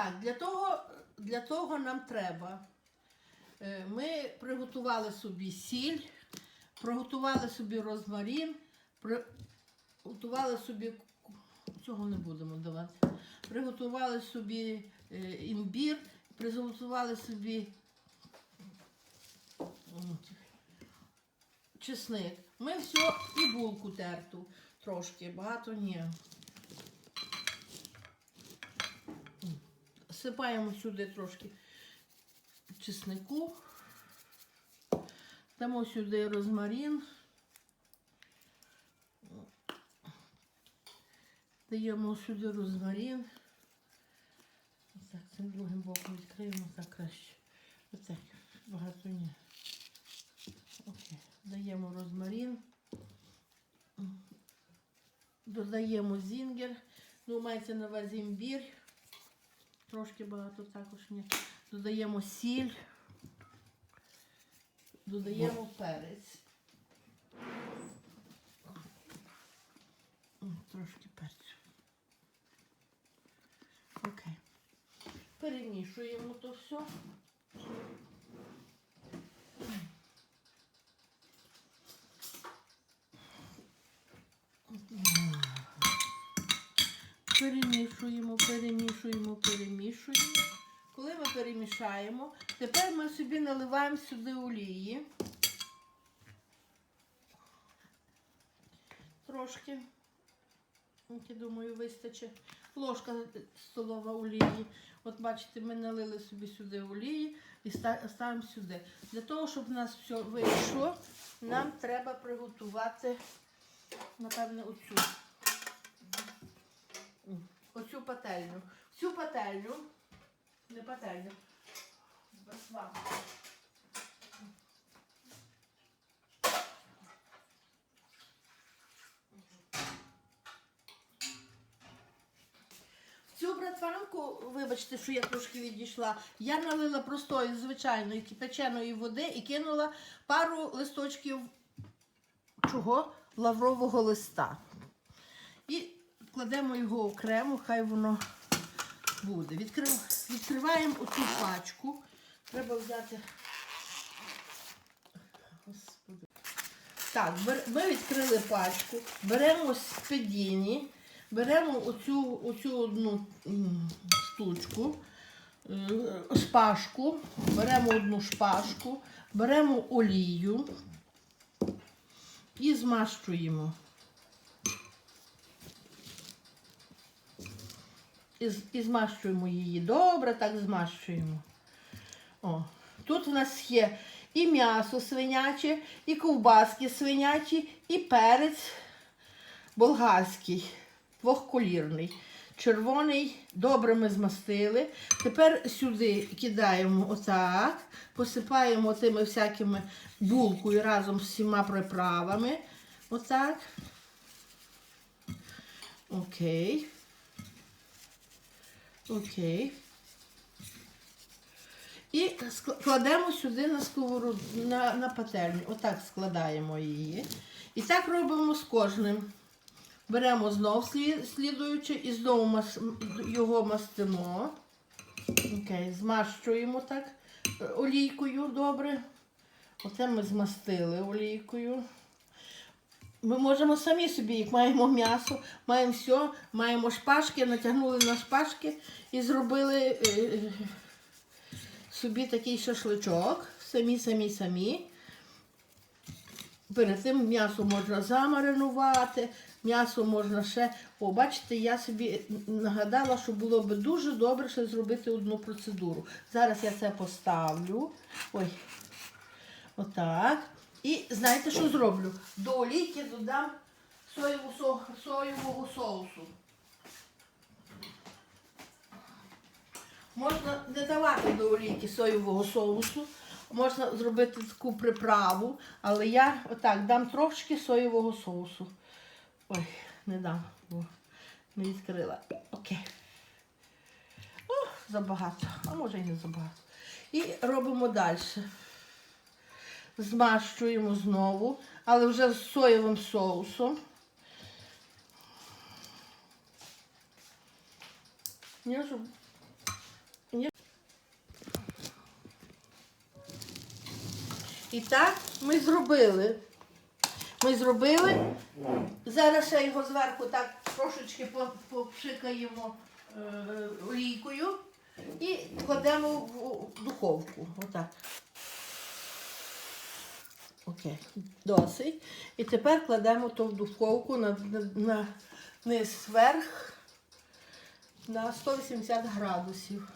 Так, для того, для того нам треба. е, Ми приготували собі сіль, приготували собі розмарин, приготували собі цього не будемо давати. Приготували собі е, імбір, приготували собі чесник. Ми все і булку терту трошки, багато ні. Сипаємо сюди трошки чеснику. Дамо сюди розмарин. Даємо сюди розмарин. Так, цим другим боком відкриємо так краще. Отак, багато ні. Окей. Даємо розмарин. Додаємо зінгер. Ну, мається на увазі імбір. Трошки багато також ні. Додаємо сіль. Додаємо перець. Трошки перцю. Окей. Перемішуємо то все. Перемішаємо, тепер ми собі наливаємо сюди олії. Трошки. Я думаю, вистачить. Ложка столова олії. От бачите, ми налили собі сюди олії і ста- ставимо сюди. Для того, щоб в нас все вийшло, нам треба приготувати, напевне, оцю. Оцю пательню. Цю пательню, не пательню, В Цю братванку, вибачте, що я трошки відійшла, я налила простої звичайної кипяченої води і кинула пару листочків чого? Лаврового листа. І кладемо його окремо, хай воно буде. Відкрив... Відкриваємо оцю пачку. Треба взяти. Господи. Так, ми відкрили пачку, беремо спедіні, беремо оцю, оцю одну штучку, е, шпажку, беремо одну шпажку, беремо олію і змащуємо. І, і змащуємо її. Добре так змащуємо. О, тут у нас є і м'ясо свиняче, і ковбаски свинячі, і перець болгарський, двохколірний. Червоний, добре ми змастили. Тепер сюди кидаємо отак, посипаємо тими всякими булкою разом з всіма приправами. Отак. Окей. Окей. І кладемо сюди на сковороду, на, на пательню. Отак складаємо її. І так робимо з кожним. Беремо знов слі- слідуючи і знову мас, його мастимо. Окей, змащуємо так е, олійкою добре. Оце ми змастили олійкою. Ми можемо самі собі, як маємо м'ясо, маємо все, маємо шпажки, натягнули на шпажки і зробили е, собі такий шашличок. Самі, самі, самі. Перед тим м'ясо можна замаринувати, м'ясо можна ще. О, бачите, я собі нагадала, що було б дуже добре ще зробити одну процедуру. Зараз я це поставлю. Ой. Отак. І знаєте, що зроблю? До олійки додам соєвого соусу. Можна не давати до олійки соєвого соусу, можна зробити таку приправу, але я отак дам трошки соєвого соусу. Ой, не дам, бо не відкрила. Окей. О, забагато, а може і не забагато. І робимо далі. Змащуємо знову, але вже з соєвим соусом. Я щоб І так ми зробили. Ми зробили. Зараз ще його зверху так трошечки попшикаємо е, олійкою і кладемо в духовку. Отак. Окей, досить. І тепер кладемо то в духовку на, на, на низ вверх на 180 градусів.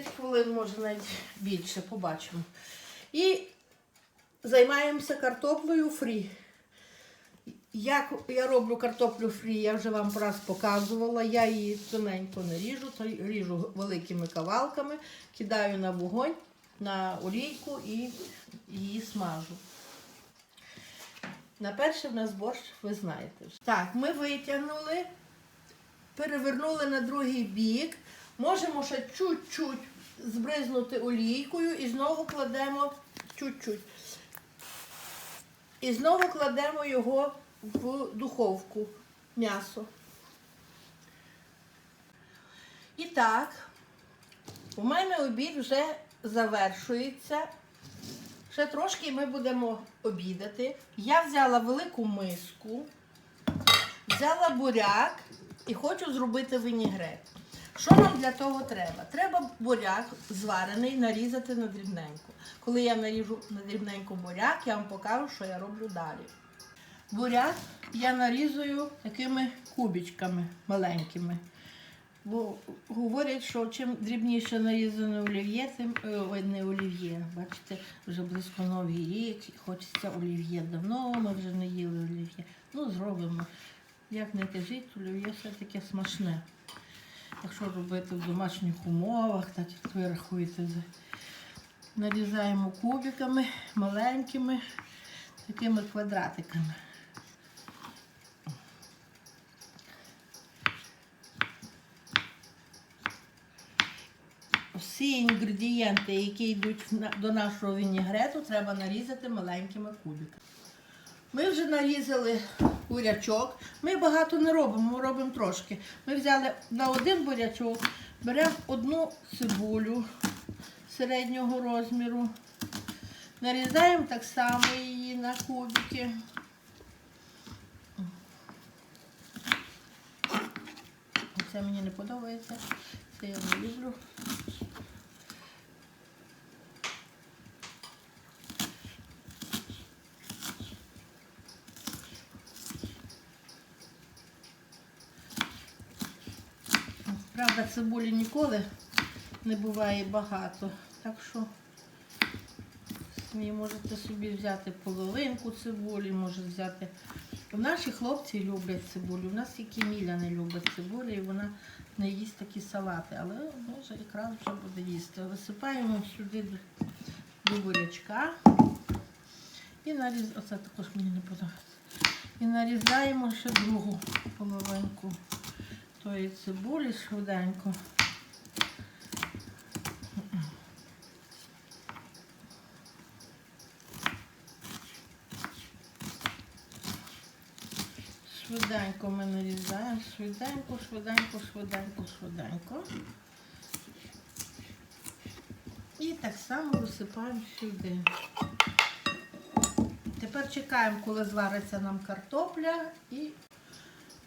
10 хвилин, може навіть більше, побачимо. І займаємося картоплею фрі. Як я роблю картоплю фрі, я вже вам раз показувала. Я її тоненько не ріжу, то ріжу великими кавалками, кидаю на вогонь, на олійку і її смажу. На перший в нас борщ, ви знаєте. Так, ми витягнули, перевернули на другий бік. Можемо ще чуть-чуть збризнути олійкою і знову кладемо чуть-чуть. І знову кладемо його в духовку м'ясо. І так, у мене обід вже завершується. Ще трошки ми будемо обідати. Я взяла велику миску, взяла буряк і хочу зробити вінігрет. Що нам для того треба? Треба буряк зварений нарізати на дрібненько. Коли я наріжу на дрібненько буряк, я вам покажу, що я роблю далі. Буряк я нарізую такими кубічками маленькими. Бо говорять, що чим дрібніше нарізане олів'є, тим е, ой, не олів'є. Бачите, вже близько новий рік, хочеться олів'є. Давно ми вже не їли олів'є. Ну, зробимо. Як не кажіть, олів'є все-таки смачне. Якщо робити в домашніх умовах, так як ви рахуєте, нарізаємо кубиками маленькими, такими квадратиками. Всі інгредієнти, які йдуть до нашого вінігрету, треба нарізати маленькими кубиками. Ми вже нарізали бурячок. Ми багато не робимо, ми робимо трошки. Ми взяли на один бурячок, беремо одну цибулю середнього розміру, нарізаємо так само її на кубики. Це мені не подобається, це я не люблю. Правда, цибулі ніколи не буває багато. Так що ви можете собі взяти половинку цибулі, може взяти. Наші хлопці люблять цибулю. У нас тільки Міля не любить цибулі, і вона не їсть такі салати. Але може якраз вже буде їсти. Висипаємо сюди до бурячка. І наріз... Оце також мені не подобається. І нарізаємо ще другу половинку тої цибулі швиденько. Швиденько ми нарізаємо, швиденько, швиденько, швиденько, швиденько. І так само висипаємо сюди. Тепер чекаємо, коли звариться нам картопля і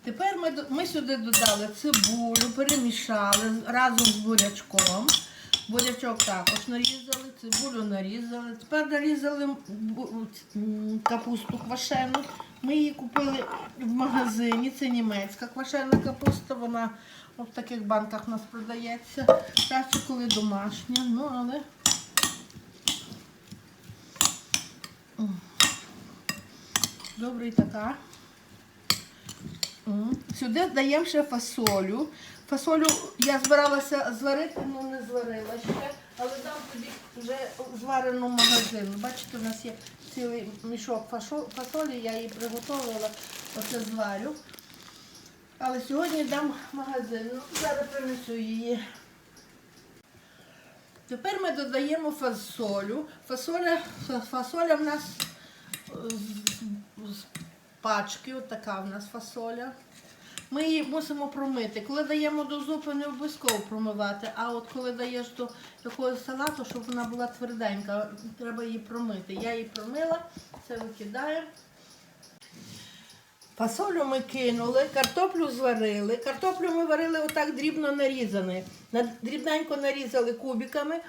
Тепер ми, ми сюди додали цибулю, перемішали разом з бурячком. Бурячок також нарізали, цибулю нарізали. Тепер нарізали капусту квашену. Ми її купили в магазині. Це німецька квашена капуста. Вона в таких банках у нас продається. Краще, коли домашня. Ну, але і така. Сюди даємо ще фасолю. Фасолю я збиралася зварити, але не зварила ще. Але дам тобі вже зварену магазину. Бачите, у нас є цілий мішок фасолі, я її приготувала, оце зварю. Але сьогодні дам магазин. Ну, зараз принесу її. Тепер ми додаємо фасолю. Фасоля, фасоля в нас е, пачки, от така в нас фасоля. Ми її мусимо промити. Коли даємо до зупи, не обов'язково промивати, а от коли даєш до якогось салату, щоб вона була тверденька, треба її промити. Я її промила, це викидаємо. Фасолю ми кинули, картоплю зварили. Картоплю ми варили отак дрібно нарізані. Дрібненько нарізали кубиками.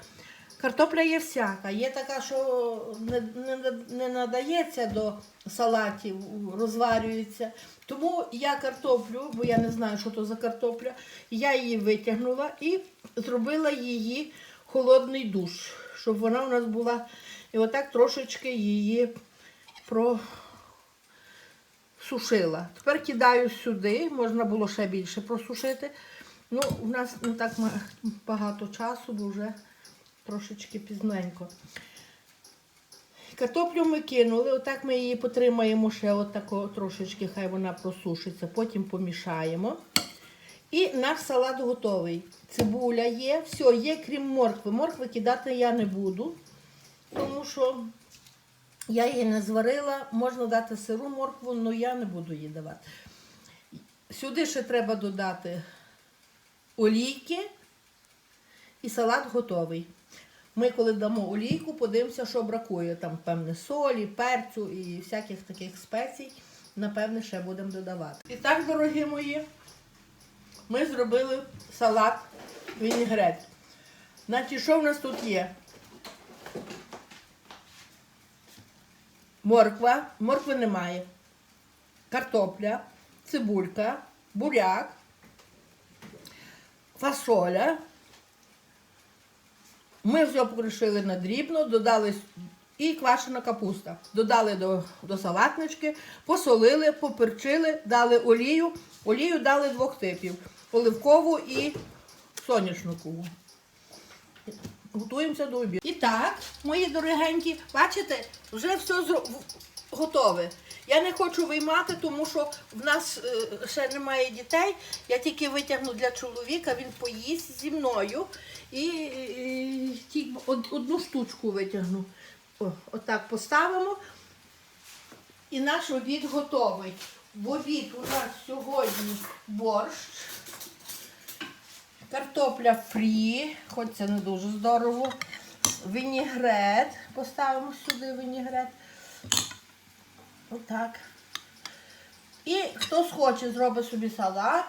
Картопля є всяка. Є така, що не, не, не надається до салатів, розварюється. Тому я картоплю, бо я не знаю, що то за картопля, я її витягнула і зробила її холодний душ, щоб вона у нас була. І отак трошечки її про сушила. Тепер кидаю сюди, можна було ще більше просушити. Ну, у нас не так багато часу, бо вже трошечки пізненько. Картоплю ми кинули, отак ми її потримаємо ще отако трошечки, хай вона просушиться, потім помішаємо. І наш салат готовий. Цибуля є, все, є, крім моркви. Моркви кидати я не буду, тому що я її не зварила, можна дати сиру моркву, але я не буду її давати. Сюди ще треба додати олійки і салат готовий. Ми, коли дамо олійку, подивимося, що бракує. Там, певне, солі, перцю і всяких таких спецій. Напевне, ще будемо додавати. І так, дорогі мої, ми зробили салат вінігрет. Значить, що в нас тут є? Морква, моркви немає. Картопля, цибулька, буряк, фасоля. Ми все покришили на дрібно, додали і квашена капуста. Додали до, до салатнички, посолили, поперчили, дали олію. Олію дали двох типів: оливкову і соняшникову. Готуємося до обіду. І так, мої дорогенькі, бачите, вже все зро- готове. Я не хочу виймати, тому що в нас е, ще немає дітей. Я тільки витягну для чоловіка, він поїсть зі мною. І, і, ті- од- одну штучку витягну. О, отак поставимо. І наш обід готовий. В обід у нас сьогодні борщ. Картопля фрі, хоч це не дуже здорово. Вінігрет. Поставимо сюди вінігрет. Отак. І хто схоче, зробить собі салат.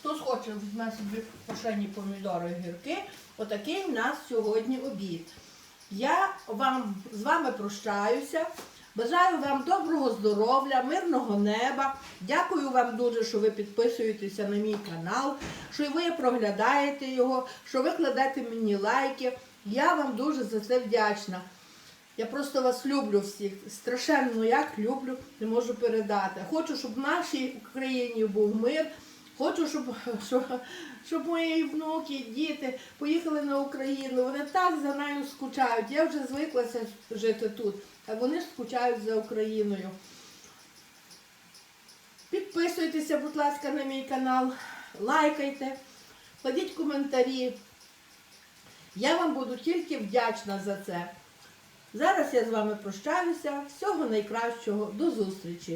Хто схоче, візьме собі пошені помідори і гірки. Отакий в нас сьогодні обід. Я вам з вами прощаюся. Бажаю вам доброго здоров'я, мирного неба. Дякую вам дуже, що ви підписуєтеся на мій канал, що ви проглядаєте його, що ви кладете мені лайки. Я вам дуже за це вдячна. Я просто вас люблю всіх. Страшенно як люблю, не можу передати. Хочу, щоб в нашій Україні був мир. Хочу, щоб, щоб, щоб мої внуки, діти поїхали на Україну. Вони так за нею скучають. Я вже звиклася жити тут, а вони скучають за Україною. Підписуйтеся, будь ласка, на мій канал, лайкайте, кладіть коментарі. Я вам буду тільки вдячна за це. Зараз я з вами прощаюся. Всього найкращого. До зустрічі!